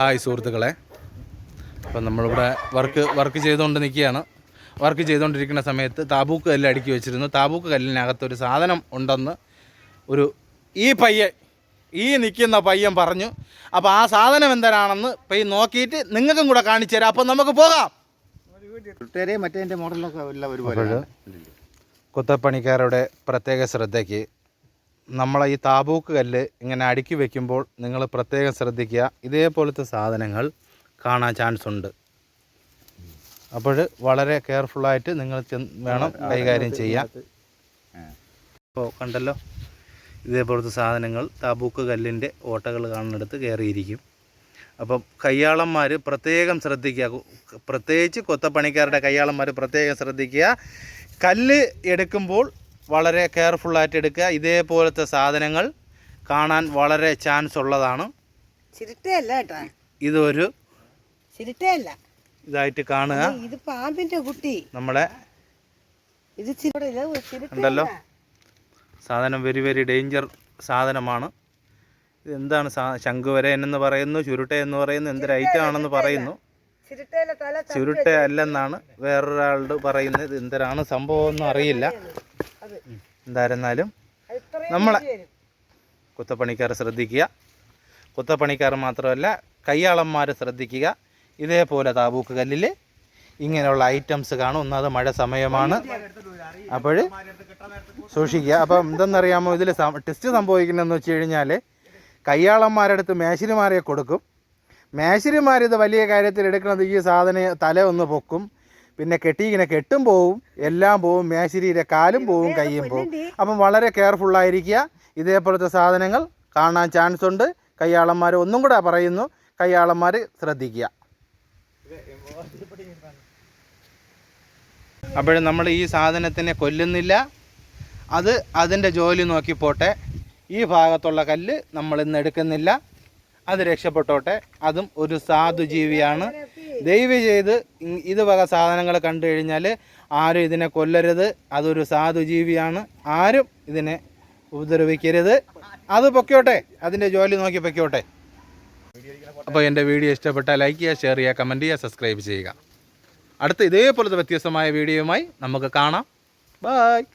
Hi സുഹൃത്തുക്കളെ. അപ്പം നമ്മളിവിടെ വർക്ക് വർക്ക് ചെയ്തുകൊണ്ട് നിൽക്കുകയാണ്. വർക്ക് ചെയ്തുകൊണ്ടിരിക്കുന്ന സമയത്ത് താബൂക്ക് കല്ല് അടുക്കി വെച്ചിരുന്നു. താബൂക്ക് കല്ലിനകത്ത് ഒരു സാധനം ഉണ്ടെന്ന് ഒരു ഈ പയ്യൻ ഈ നിൽക്കുന്ന പയ്യൻ പറഞ്ഞു. അപ്പോൾ ആ സാധനം എന്തരാണെന്ന് പയ്യൻ നോക്കിയിട്ട് നിങ്ങൾക്കും കൂടെ കാണിച്ചു തരാം. അപ്പം നമുക്ക് പോകാം. മറ്റേ മോഡലൊക്കെ കുത്തപ്പണിക്കാരുടെ പ്രത്യേക ശ്രദ്ധയ്ക്ക് നമ്മളെ ഈ താബൂക്ക് കല്ല് ഇങ്ങനെ അടുക്കി വയ്ക്കുമ്പോൾ നിങ്ങൾ പ്രത്യേകം ശ്രദ്ധിക്കുക. ഇതേപോലത്തെ സാധനങ്ങൾ കാണാൻ ചാൻസ് ഉണ്ട്. അപ്പോൾ വളരെ കെയർഫുള്ളായിട്ട് നിങ്ങൾ വേണം കൈകാര്യം ചെയ്യാൻ. അപ്പോൾ കണ്ടല്ലോ ഇതേപോലത്തെ സാധനങ്ങൾ താബൂക്ക് കല്ലിന്റെ ഓട്ടകൾ കാണുന്നിടത്ത് കയറിയിരിക്കും. അപ്പം കയ്യാളന്മാർ പ്രത്യേകം ശ്രദ്ധിക്കുക. പ്രത്യേകിച്ച് കൊത്തപ്പണിക്കാരുടെ കയ്യാളന്മാർ പ്രത്യേകം ശ്രദ്ധിക്കുക. കല്ല് എടുക്കുമ്പോൾ വളരെ കെയർഫുള്ളായിട്ട് എടുക്കുക. ഇതേപോലത്തെ സാധനങ്ങൾ കാണാൻ വളരെ ചാൻസ് ഉള്ളതാണ്. ചിരട്ടയല്ല കേട്ടോ. ഇതൊരു ചിരട്ടയല്ല. ഇതായിട്ട് കാണുക. ഇത് പാമ്പിന്റെ കുട്ടി. നമ്മളെ ഇത് ഉണ്ടല്ലോ. സാധനം വെരി വെരി ഡേഞ്ചർ സാധനമാണ്. ഇത് എന്താണ് ശംഖുവരൻ എന്ന് പറയുന്നു ചുരുട്ട എന്ന് പറയുന്നു എന്തൊരു ഐറ്റം ആണെന്ന് പറയുന്നു. ചുരുട്ട അല്ലെന്നാണ് വേറൊരാളുടെ പറയുന്നത്. ഇത് എന്തരാണ് സംഭവം ഒന്നും അറിയില്ല. എന്തായിരുന്നാലും നമ്മളെ കുത്തപ്പണിക്കാർ ശ്രദ്ധിക്കുക. കുത്തപ്പണിക്കാർ മാത്രമല്ല കയ്യാളന്മാർ ശ്രദ്ധിക്കുക. ഇതേപോലെ താബൂക്ക് കല്ലിൽ ഇങ്ങനെയുള്ള ഐറ്റംസ് കാണും. ഒന്നത് മഴ സമയമാണ്. അപ്പോൾ സൂക്ഷിക്കുക. അപ്പം എന്തെന്നറിയാമോ ഇതിൽ ടെസ്റ്റ് സംഭവിക്കുന്നതെന്ന് വെച്ച് കഴിഞ്ഞാൽ കയ്യാളന്മാരുടെ അടുത്ത് മേശിരിമാരെ കൊടുക്കും. മേശരിമാരിത് വലിയ കാര്യത്തിൽ എടുക്കുന്നത് ഈ സാധനം തല ഒന്ന് പൊക്കും. പിന്നെ കെട്ടി ഇങ്ങനെ കെട്ടും പോവും എല്ലാം പോവും മേശിരിയുടെ കാലും പോവും കയ്യും പോവും. അപ്പം വളരെ കെയർഫുൾ കെയർഫുള്ളായിരിക്കുക ഇതേപോലത്തെ സാധനങ്ങൾ കാണാൻ ചാൻസ് ഉണ്ട്. കയ്യാളന്മാർ ഒന്നും കൂടെ പറയുന്നു. കയ്യാളന്മാർ ശ്രദ്ധിക്കുക. അപ്പോഴും നമ്മൾ ഈ സാധനത്തിനെ കൊല്ലുന്നില്ല. അത് അതിന്റെ ജോലി നോക്കി പോട്ടെ. ഈ ഭാഗത്തുള്ള കല്ല് നമ്മൾ ഇന്ന് എടുക്കുന്നില്ല. അത് രക്ഷപ്പെട്ടോട്ടെ. അതും ഒരു സാധു ജീവിയാണ് ദയവ് ചെയ്ത് ഇത് വക സാധനങ്ങൾ കണ്ടു കഴിഞ്ഞാൽ ആരും ഇതിനെ കൊല്ലരുത്. അതൊരു സാധു ജീവിയാണ് ആരും ഇതിനെ ഉപദ്രവിക്കരുത്. അത് പൊക്കോട്ടെ. അതിന്റെ ജോലി നോക്കി പൊക്കോട്ടെ. അപ്പോൾ എന്റെ വീഡിയോ ഇഷ്ടപ്പെട്ടാൽ ലൈക്ക് ചെയ്യുക ഷെയർ ചെയ്യുക കമന്റ് ചെയ്യുക സബ്സ്ക്രൈബ് ചെയ്യുക. അടുത്ത ഇതേപോലത്തെ വ്യത്യസ്തമായ വീഡിയോയുമായി നമുക്ക് കാണാം. ബായ്